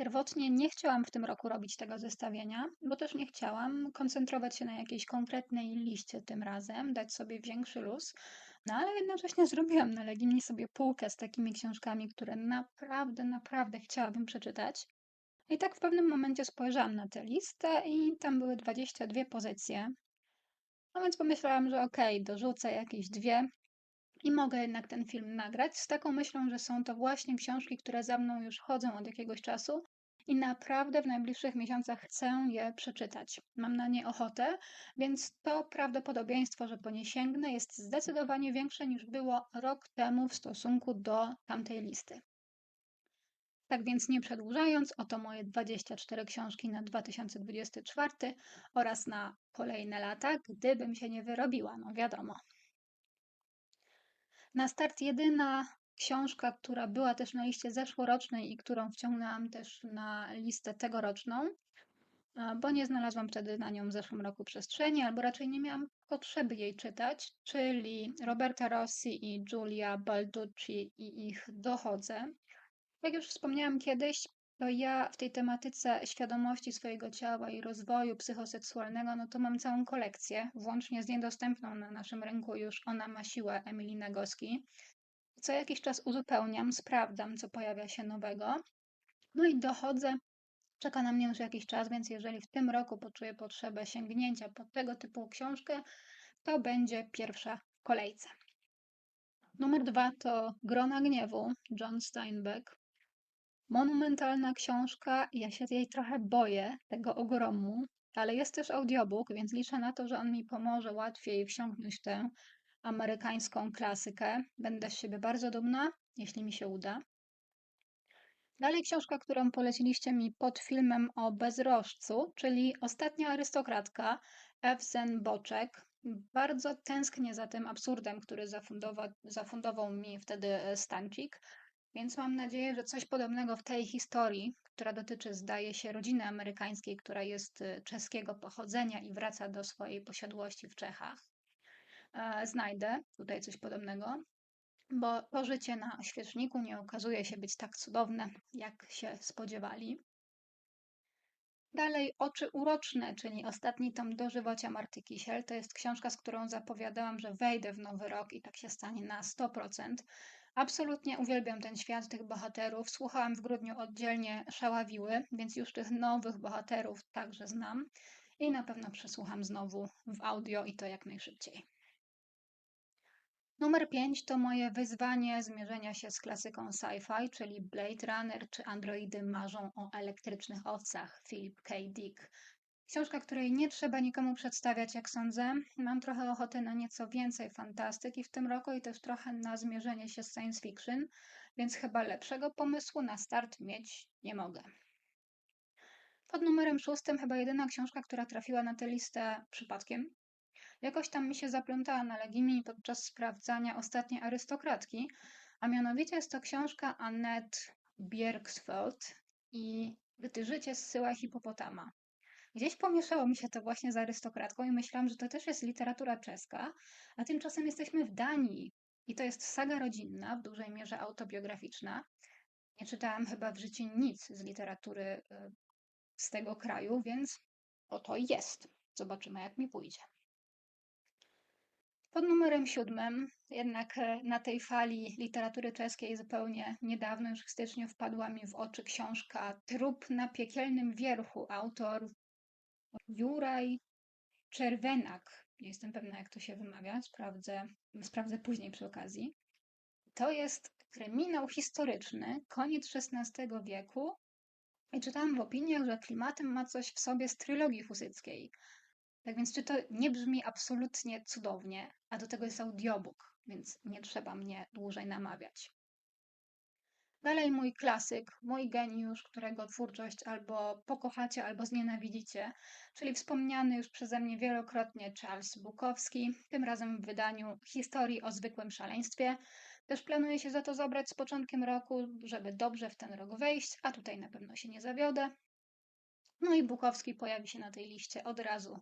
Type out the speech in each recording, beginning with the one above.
Pierwotnie nie chciałam w tym roku robić tego zestawienia, bo też nie chciałam koncentrować się na jakiejś konkretnej liście tym razem, dać sobie większy luz, no ale jednocześnie zrobiłam na Legimni sobie półkę z takimi książkami, które naprawdę, naprawdę chciałabym przeczytać. I tak w pewnym momencie spojrzałam na tę listę i tam były 22 pozycje. No więc pomyślałam, że okej, okay, dorzucę jakieś dwie i mogę jednak ten film nagrać z taką myślą, że są to właśnie książki, które za mną już chodzą od jakiegoś czasu i naprawdę w najbliższych miesiącach chcę je przeczytać. Mam na nie ochotę, więc to prawdopodobieństwo, że po nie sięgnę, jest zdecydowanie większe niż było rok temu w stosunku do tamtej listy. Tak więc nie przedłużając, oto moje 24 książki na 2024 oraz na kolejne lata, gdybym się nie wyrobiła, no wiadomo. Na start jedyna książka, która była też na liście zeszłorocznej i którą wciągnęłam też na listę tegoroczną, bo nie znalazłam wtedy na nią w zeszłym roku przestrzeni, albo raczej nie miałam potrzeby jej czytać, czyli Roberta Rossi i Giulia Balducci i ich Dochodzę. Jak już wspomniałam kiedyś, to ja w tej tematyce świadomości swojego ciała i rozwoju psychoseksualnego, no to mam całą kolekcję, włącznie z niedostępną na naszym rynku już Ona ma siłę Emilii Nagoski. Co jakiś czas uzupełniam, sprawdzam, co pojawia się nowego. No i dochodzę, czeka na mnie już jakiś czas, więc jeżeli w tym roku poczuję potrzebę sięgnięcia po tego typu książkę, to będzie pierwsza w kolejce. Numer dwa to Grona Gniewu, John Steinbeck. Monumentalna książka, ja się jej trochę boję, tego ogromu, ale jest też audiobook, więc liczę na to, że on mi pomoże łatwiej wsiąknąć tę amerykańską klasykę. Będę z siebie bardzo dumna, jeśli mi się uda. Dalej książka, którą poleciliście mi pod filmem o bezrożcu, czyli Ostatnia arystokratka Ewzen Boczek. Bardzo tęsknię za tym absurdem, który zafundował, zafundował mi wtedy Stancik. Więc mam nadzieję, że coś podobnego w tej historii, która dotyczy, zdaje się, rodziny amerykańskiej, która jest y, czeskiego pochodzenia i wraca do swojej posiadłości w Czechach, e, znajdę tutaj coś podobnego, bo to życie na świeczniku nie okazuje się być tak cudowne, jak się spodziewali. Dalej Oczy Uroczne, czyli ostatni tom dożywocia Marty Kisiel. To jest książka, z którą zapowiadałam, że wejdę w nowy rok i tak się stanie na 100%. Absolutnie uwielbiam ten świat tych bohaterów. Słuchałam w grudniu oddzielnie Szaławiły, więc już tych nowych bohaterów także znam i na pewno przesłucham znowu w audio i to jak najszybciej. Numer 5 to moje wyzwanie zmierzenia się z klasyką sci-fi, czyli Blade Runner czy Androidy marzą o elektrycznych owcach Philip K. Dick. Książka, której nie trzeba nikomu przedstawiać, jak sądzę. Mam trochę ochoty na nieco więcej fantastyki w tym roku i też trochę na zmierzenie się z science fiction, więc chyba lepszego pomysłu na start mieć nie mogę. Pod numerem szóstym chyba jedyna książka, która trafiła na tę listę przypadkiem. Jakoś tam mi się zaplątała na Legimi podczas sprawdzania ostatniej arystokratki, a mianowicie jest to książka Annette Bierksfeld i Gdy życie zsyła hipopotama. Gdzieś pomieszało mi się to właśnie z arystokratką i myślałam, że to też jest literatura czeska, a tymczasem jesteśmy w Danii i to jest saga rodzinna, w dużej mierze autobiograficzna. Nie czytałam chyba w życiu nic z literatury y, z tego kraju, więc oto jest. Zobaczymy, jak mi pójdzie. Pod numerem siódmym, jednak e, na tej fali literatury czeskiej zupełnie niedawno, już w styczniu, wpadła mi w oczy książka Trup na piekielnym wierchu. Autor Juraj Czerwenak. Nie jestem pewna, jak to się wymawia. Sprawdzę, sprawdzę później przy okazji. To jest kryminał historyczny, koniec XVI wieku. I czytałam w opiniach, że klimatem ma coś w sobie z trylogii husyckiej. Tak więc czy to nie brzmi absolutnie cudownie, a do tego jest audiobook, więc nie trzeba mnie dłużej namawiać. Dalej mój klasyk, mój geniusz, którego twórczość albo pokochacie, albo znienawidzicie, czyli wspomniany już przeze mnie wielokrotnie Charles Bukowski, tym razem w wydaniu Historii o zwykłym szaleństwie. Też planuję się za to zabrać z początkiem roku, żeby dobrze w ten rok wejść, a tutaj na pewno się nie zawiodę. No i Bukowski pojawi się na tej liście od razu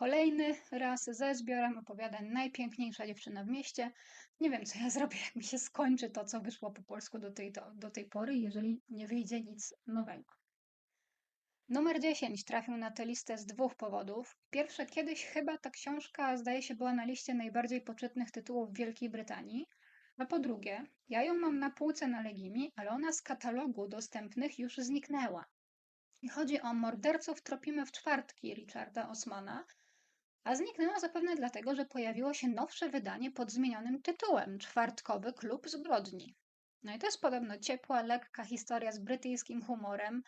Kolejny raz ze zbiorem opowiadań Najpiękniejsza dziewczyna w mieście. Nie wiem, co ja zrobię, jak mi się skończy to, co wyszło po polsku do tej, do, do tej pory, jeżeli nie wyjdzie nic nowego. Numer 10 trafił na tę listę z dwóch powodów. Pierwsze, kiedyś chyba ta książka, zdaje się, była na liście najbardziej poczytnych tytułów w Wielkiej Brytanii. A po drugie, ja ją mam na półce na Legimi, ale ona z katalogu dostępnych już zniknęła. I chodzi o Morderców tropimy w czwartki Richarda Osmana, a zniknęła zapewne dlatego, że pojawiło się nowsze wydanie pod zmienionym tytułem Czwartkowy Klub Zbrodni. No i to jest podobno ciepła, lekka historia z brytyjskim humorem.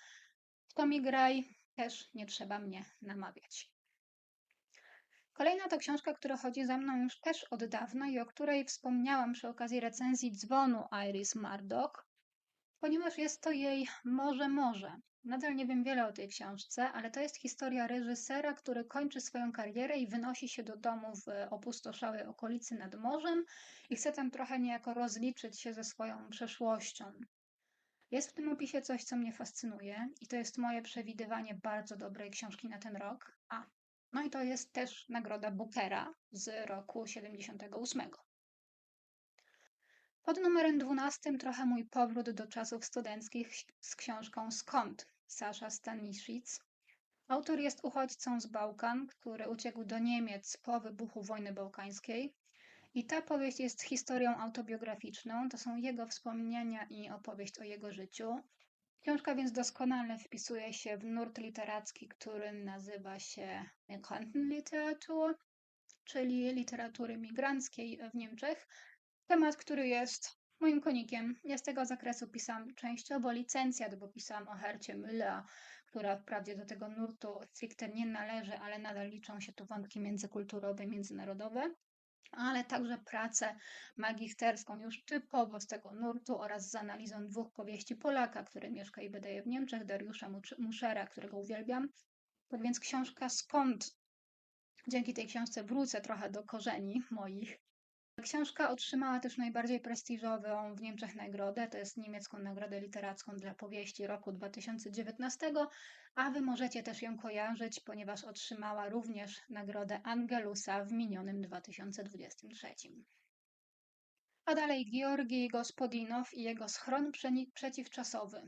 W to mi graj też nie trzeba mnie namawiać. Kolejna to książka, która chodzi za mną już też od dawna i o której wspomniałam przy okazji recenzji dzwonu Iris Murdoch, ponieważ jest to jej Może Może. Nadal nie wiem wiele o tej książce, ale to jest historia reżysera, który kończy swoją karierę i wynosi się do domu w opustoszałej okolicy nad morzem i chce tam trochę niejako rozliczyć się ze swoją przeszłością. Jest w tym opisie coś, co mnie fascynuje i to jest moje przewidywanie bardzo dobrej książki na ten rok. A, no i to jest też nagroda Bookera z roku 78. Pod numerem 12 trochę mój powrót do czasów studenckich z książką Skąd Sasza Staniszic. Autor jest uchodźcą z Bałkan, który uciekł do Niemiec po wybuchu wojny bałkańskiej. I ta powieść jest historią autobiograficzną. To są jego wspomnienia i opowieść o jego życiu. Książka więc doskonale wpisuje się w nurt literacki, który nazywa się Migrantenliteratur, czyli literatury migranckiej w Niemczech. Temat, który jest moim konikiem. Ja z tego zakresu pisałam częściowo licencjat, bo pisałam o Hercie Mülla, która wprawdzie do tego nurtu stricte nie należy, ale nadal liczą się tu wątki międzykulturowe, międzynarodowe ale także pracę magisterską już typowo z tego nurtu oraz z analizą dwóch powieści Polaka, który mieszka i wydaje w Niemczech, Dariusza Muszera, którego uwielbiam. Tak więc książka Skąd? Dzięki tej książce wrócę trochę do korzeni moich Książka otrzymała też najbardziej prestiżową w Niemczech nagrodę, to jest niemiecką nagrodę literacką dla powieści roku 2019, a wy możecie też ją kojarzyć, ponieważ otrzymała również nagrodę Angelusa w minionym 2023. A dalej Georgi Gospodinow i jego schron przeciwczasowy.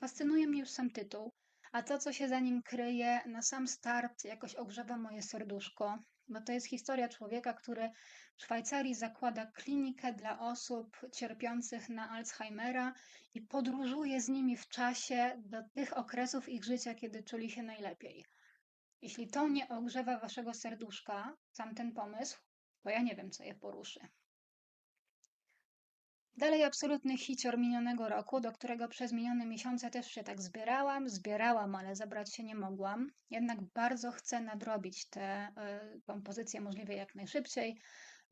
Fascynuje mnie już sam tytuł, a to, co się za nim kryje, na sam start jakoś ogrzewa moje serduszko, bo to jest historia człowieka, który w Szwajcarii zakłada klinikę dla osób cierpiących na Alzheimera i podróżuje z nimi w czasie do tych okresów ich życia, kiedy czuli się najlepiej. Jeśli to nie ogrzewa waszego serduszka, sam ten pomysł, to ja nie wiem, co je poruszy. Dalej absolutny hicior minionego roku, do którego przez minione miesiące też się tak zbierałam, zbierałam, ale zabrać się nie mogłam. Jednak bardzo chcę nadrobić tę y, kompozycję możliwie jak najszybciej,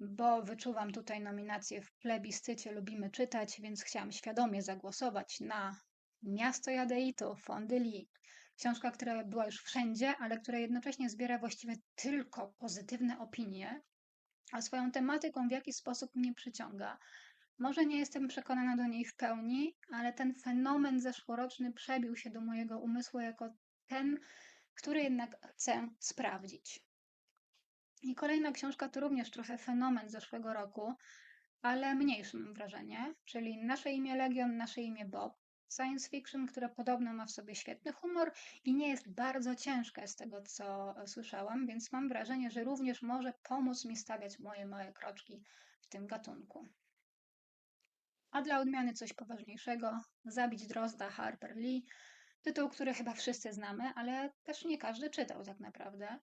bo wyczuwam tutaj nominację w plebiscycie Lubimy Czytać, więc chciałam świadomie zagłosować na Miasto Jadeitu, Fondyli. Książka, która była już wszędzie, ale która jednocześnie zbiera właściwie tylko pozytywne opinie, a swoją tematyką w jakiś sposób mnie przyciąga. Może nie jestem przekonana do niej w pełni, ale ten fenomen zeszłoroczny przebił się do mojego umysłu jako ten, który jednak chcę sprawdzić. I kolejna książka to również trochę fenomen zeszłego roku, ale mniejszy mam wrażenie, czyli Nasze imię Legion, Nasze imię Bob. Science fiction, które podobno ma w sobie świetny humor i nie jest bardzo ciężkie z tego, co słyszałam, więc mam wrażenie, że również może pomóc mi stawiać moje małe kroczki w tym gatunku. A dla odmiany coś poważniejszego, Zabić Drozda Harper Lee, tytuł, który chyba wszyscy znamy, ale też nie każdy czytał tak naprawdę.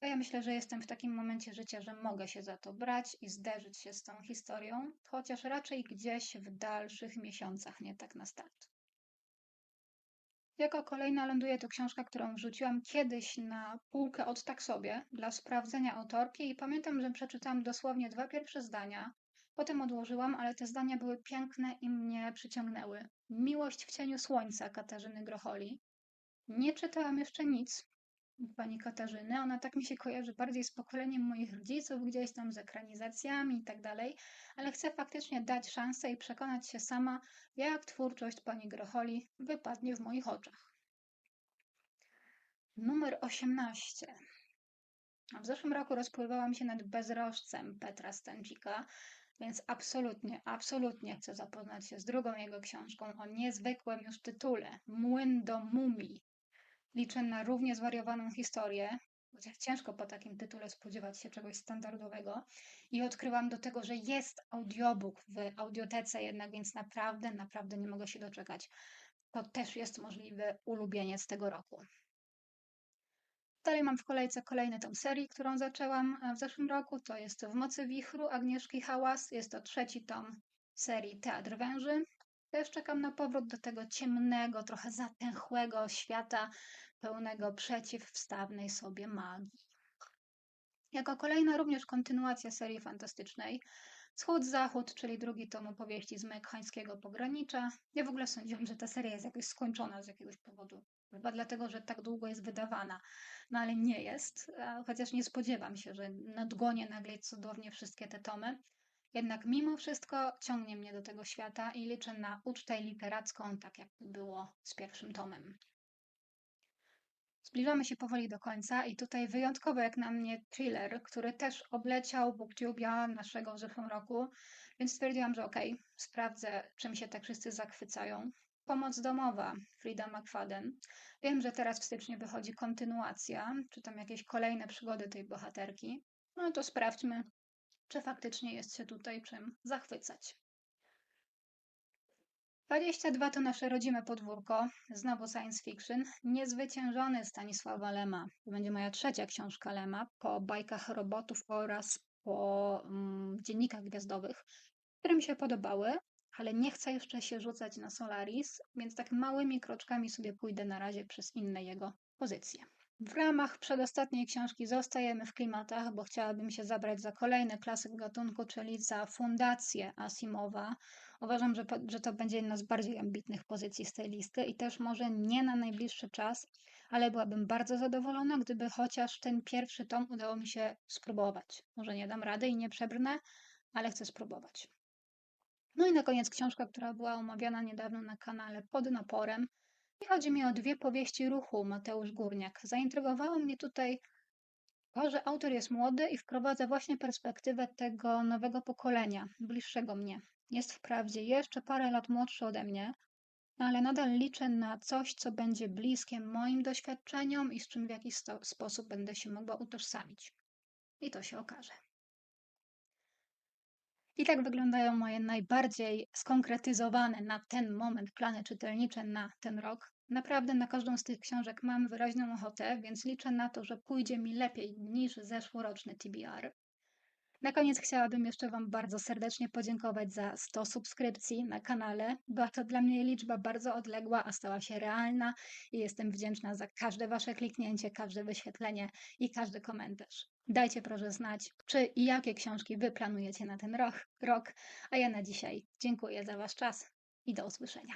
To ja myślę, że jestem w takim momencie życia, że mogę się za to brać i zderzyć się z tą historią, chociaż raczej gdzieś w dalszych miesiącach, nie tak na start. Jako kolejna ląduje to książka, którą wrzuciłam kiedyś na półkę od tak sobie dla sprawdzenia autorki i pamiętam, że przeczytałam dosłownie dwa pierwsze zdania, Potem odłożyłam, ale te zdania były piękne i mnie przyciągnęły. Miłość w cieniu słońca Katarzyny Grocholi. Nie czytałam jeszcze nic pani Katarzyny. Ona tak mi się kojarzy bardziej z pokoleniem moich rodziców, gdzieś tam z ekranizacjami i tak dalej, ale chcę faktycznie dać szansę i przekonać się sama, jak twórczość pani Grocholi wypadnie w moich oczach. Numer 18. W zeszłym roku rozpływałam się nad bezrożcem Petra Stancika, więc absolutnie, absolutnie chcę zapoznać się z drugą jego książką o niezwykłym już tytule Młyn do mumii. Liczę na równie zwariowaną historię, chociaż ciężko po takim tytule spodziewać się czegoś standardowego. I odkryłam do tego, że jest audiobook w audiotece jednak, więc naprawdę, naprawdę nie mogę się doczekać. To też jest możliwy ulubieniec tego roku. Dalej mam w kolejce kolejny tom serii, którą zaczęłam e, w zeszłym roku. To jest W mocy wichru Agnieszki Hałas. Jest to trzeci tom serii Teatr Węży. Też czekam na powrót do tego ciemnego, trochę zatęchłego świata, pełnego przeciwstawnej sobie magii. Jako kolejna również kontynuacja serii fantastycznej Wschód-Zachód, czyli drugi tom opowieści z mekhańskiego pogranicza. Ja w ogóle sądziłam, że ta seria jest jakoś skończona z jakiegoś powodu. Chyba dlatego, że tak długo jest wydawana. No ale nie jest, chociaż nie spodziewam się, że nadgonię nagle cudownie wszystkie te tomy. Jednak mimo wszystko ciągnie mnie do tego świata i liczę na ucztę literacką, tak jak było z pierwszym tomem. Zbliżamy się powoli do końca i tutaj wyjątkowo jak na mnie thriller, który też obleciał BookTube'a naszego w zeszłym roku, więc stwierdziłam, że okej, okay, sprawdzę, czym się tak wszyscy zachwycają. Pomoc domowa Frida McFadden. Wiem, że teraz w styczniu wychodzi kontynuacja, czy tam jakieś kolejne przygody tej bohaterki. No to sprawdźmy, czy faktycznie jest się tutaj czym zachwycać. 22 to nasze rodzime podwórko, znowu science fiction, niezwyciężony Stanisława Lema. To będzie moja trzecia książka Lema po bajkach robotów oraz po mm, dziennikach gwiazdowych, które mi się podobały, ale nie chcę jeszcze się rzucać na Solaris, więc tak małymi kroczkami sobie pójdę na razie przez inne jego pozycje. W ramach przedostatniej książki zostajemy w klimatach, bo chciałabym się zabrać za kolejny klasyk gatunku, czyli za Fundację Asimowa. Uważam, że, że to będzie jedna z bardziej ambitnych pozycji z tej listy i też może nie na najbliższy czas, ale byłabym bardzo zadowolona, gdyby chociaż ten pierwszy tom udało mi się spróbować. Może nie dam rady i nie przebrnę, ale chcę spróbować. No i na koniec książka, która była omawiana niedawno na kanale Pod Naporem. I chodzi mi o dwie powieści ruchu Mateusz Górniak. Zaintrygowało mnie tutaj to, że autor jest młody i wprowadza właśnie perspektywę tego nowego pokolenia, bliższego mnie. Jest wprawdzie jeszcze parę lat młodszy ode mnie, ale nadal liczę na coś, co będzie bliskie moim doświadczeniom i z czym w jakiś sposób będę się mogła utożsamić. I to się okaże. I tak wyglądają moje najbardziej skonkretyzowane na ten moment plany czytelnicze na ten rok. Naprawdę na każdą z tych książek mam wyraźną ochotę, więc liczę na to, że pójdzie mi lepiej niż zeszłoroczny TBR. Na koniec chciałabym jeszcze Wam bardzo serdecznie podziękować za 100 subskrypcji na kanale. Była to dla mnie liczba bardzo odległa, a stała się realna i jestem wdzięczna za każde Wasze kliknięcie, każde wyświetlenie i każdy komentarz. Dajcie proszę znać, czy i jakie książki Wy planujecie na ten rok, rok. A ja na dzisiaj dziękuję za Wasz czas i do usłyszenia.